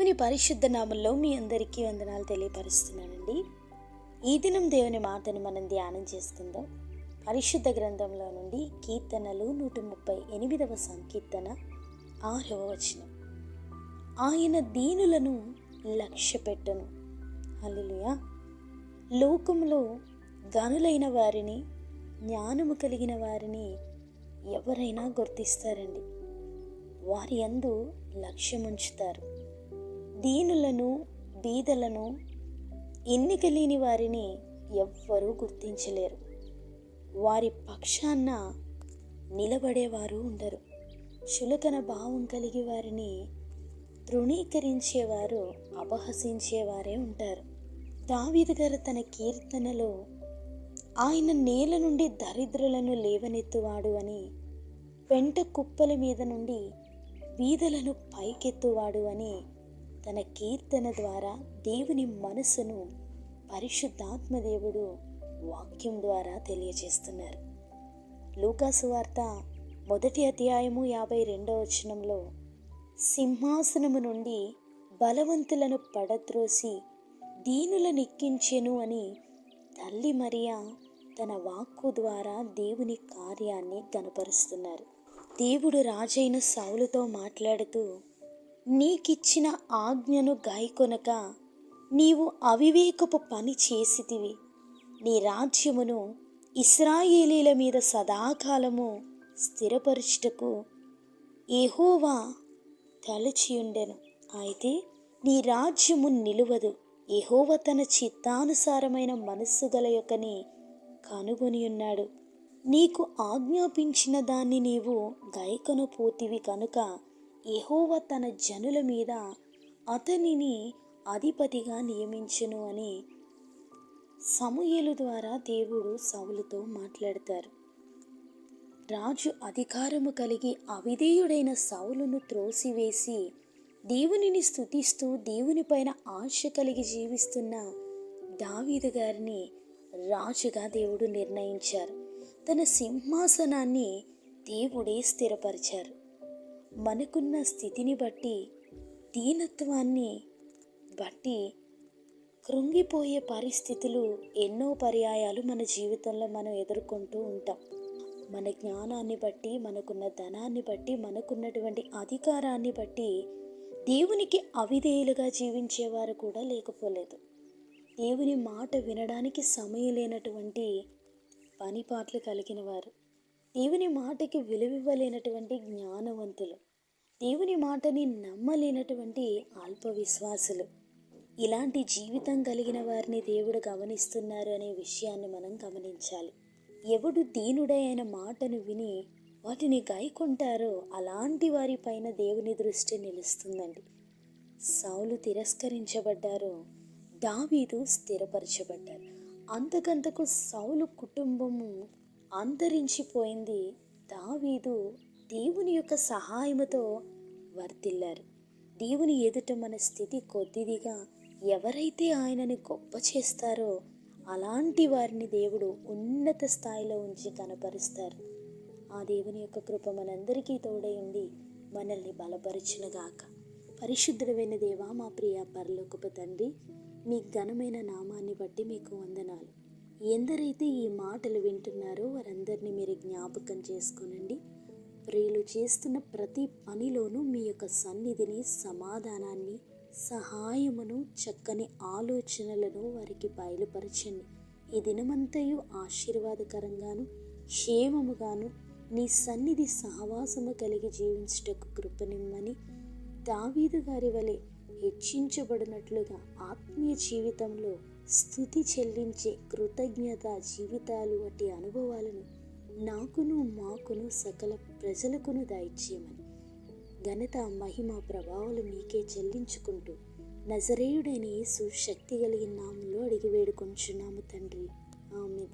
పరిశుద్ధ నామంలో మీ అందరికీ వందనాలు తెలియపరుస్తున్నానండి. ఈ దినం దేవుని మాటను మనం ధ్యానం చేసుకుందాం పరిశుద్ధ గ్రంథంలో నుండి కీర్తనలు నూట ముప్పై ఎనిమిదవ సంకీర్తన ఆరవ వచనం. ఆయన దీనులను లక్ష్య పెట్టను హల్లెలూయా. లోకంలో గనులైన వారిని జ్ఞానము కలిగిన వారిని ఎవరైనా గుర్తిస్తారండి. వారి అందు లక్ష్యముంచుతారు. దీనులను బీదలను ఎన్నిక లేని వారిని ఎవ్వరూ గుర్తించలేరు. వారి పక్షాన నిలబడేవారు ఉండరు. చులకన భావం కలిగి వారిని తృణీకరించేవారు అపహసించేవారే ఉంటారు. దావీదు గారు తన కీర్తనలో ఆయన నేల నుండి దరిద్రులను లేవనెత్తువాడు అని పెంట కుప్పల మీద నుండి వీధులను పైకెత్తువాడు అని తన కీర్తన ద్వారా దేవుని మనసును పరిశుద్ధాత్మ దేవుడు వాక్యం ద్వారా తెలియజేస్తున్నారు. లూకాసు వార్త మొదటి అధ్యాయము యాభై రెండవ వచనంలో సింహాసనము నుండి బలవంతులను పడద్రోసి దీనులనెక్కించెను అని తల్లి మరియా తన వాక్కు ద్వారా దేవుని కార్యాన్ని కనపరుస్తున్నారు. దేవుడు రాజైన సౌలుతో మాట్లాడుతూ నీకిచ్చిన ఆజ్ఞను గాయకొనక నీవు అవివేకపు పని చేసితివి. నీ రాజ్యమును ఇస్రాయేలీల మీద సదాకాలము స్థిరపరుచుటకు ఏహోవా తలచియుండెను. అయితే నీ రాజ్యము నిలువదు. ఏహోవ తన చిత్తానుసారమైన మనస్సు గల యొక్కని కనుగొని ఉన్నాడు నీకు ఆజ్ఞాపించిన దాన్ని నీవు గైకొనపోతివి కనుక యహోవ తన జనుల మీద అతనిని అధిపతిగా నియమించును అని సమూహలు ద్వారా దేవుడు సౌలుతో మాట్లాడతారు. రాజు అధికారము కలిగి అవిధేయుడైన సౌలును త్రోసివేసి దేవునిని స్తుతిస్తూ దేవునిపైన ఆశ కలిగి జీవిస్తున్న దావీదు గారిని రాజుగా దేవుడు నిర్ణయించారు. తన సింహాసనాన్ని దేవుడే స్థిరపరిచారు. మనకున్న స్థితిని బట్టి దీనత్వాన్ని బట్టి కృంగిపోయే పరిస్థితులు ఎన్నో పర్యాయాలు మన జీవితంలో మనం ఎదుర్కొంటూ ఉంటాం. మన జ్ఞానాన్ని బట్టి మనకున్న ధనాన్ని బట్టి మనకున్నటువంటి అధికారాన్ని బట్టి దేవునికి అవిధేయులుగా జీవించేవారు కూడా లేకపోలేదు. దేవుని మాట వినడానికి సమయం లేనటువంటి పనిపాట్లు కలిగిన వారు. దేవుని మాటకి విలువివ్వలేనటువంటి జ్ఞానవంతులు. దేవుని మాటని నమ్మలేనటువంటి అల్ప విశ్వాసులు ఇలాంటి జీవితం కలిగిన వారిని దేవుడు గమనిస్తున్నారు అనే విషయాన్ని మనం గమనించాలి. ఎవడు దీనుడైన అయిన మాటను విని వాటిని గాయకుంటారో అలాంటి వారిపైన దేవుని దృష్టి నిలుస్తుందండి. సౌలు తిరస్కరించబడ్డారు దావీదు స్థిరపరచబడ్డారు. అంతకంతకు సౌలు కుటుంబము అంతరించిపోయింది. దావీదు దేవుని యొక్క సహాయముతో వర్తిల్లారు దేవుని ఎదుట మన స్థితి కొద్దిదిగా ఎవరైతే ఆయనని గొప్ప చేస్తారో అలాంటి వారిని దేవుడు ఉన్నత స్థాయిలో ఉంచి కనపరుస్తారు. ఆ దేవుని యొక్క కృప మనందరికీ తోడై ఉండి మనల్ని బలపరచునుగాక. పరిశుద్ధుడమైన దేవా మా ప్రియ పరలోకపు తండ్రి మీ ఘనమైన నామాన్ని బట్టి మీకు వందనాలు. ఎందరైతే ఈ మాటలు వింటున్నారో వారందరినీ మీరు జ్ఞాపకం చేసుకోనండి. ప్రియులు చేస్తున్న ప్రతి పనిలోనూ మీ యొక్క సన్నిధిని సమాధానాన్ని సహాయమును చక్కని ఆలోచనలను వారికి బయలుపరచండి. ఈ దినమంతయు ఆశీర్వాదకరంగాను క్షేమముగాను నీ సన్నిధి సహవాసము కలిగి జీవించుటకు కృపనిమ్మని దావీదు గారి వలె హెచ్చించబడినట్లుగా ఆత్మీయ జీవితంలో స్థుతి చెల్లించే కృతజ్ఞత జీవితాలు వంటి అనుభవాలను నాకును మాకును సకల ప్రజలకును దాయిచ్చేయమని. ఘనత మహిమ ప్రభావాలు మీకే చెల్లించుకుంటూ నజరేయుడైన యేసు శక్తి కలిగిన నామంలో అడిగి వేడుకొంచున్నాము తండ్రి. ఆమె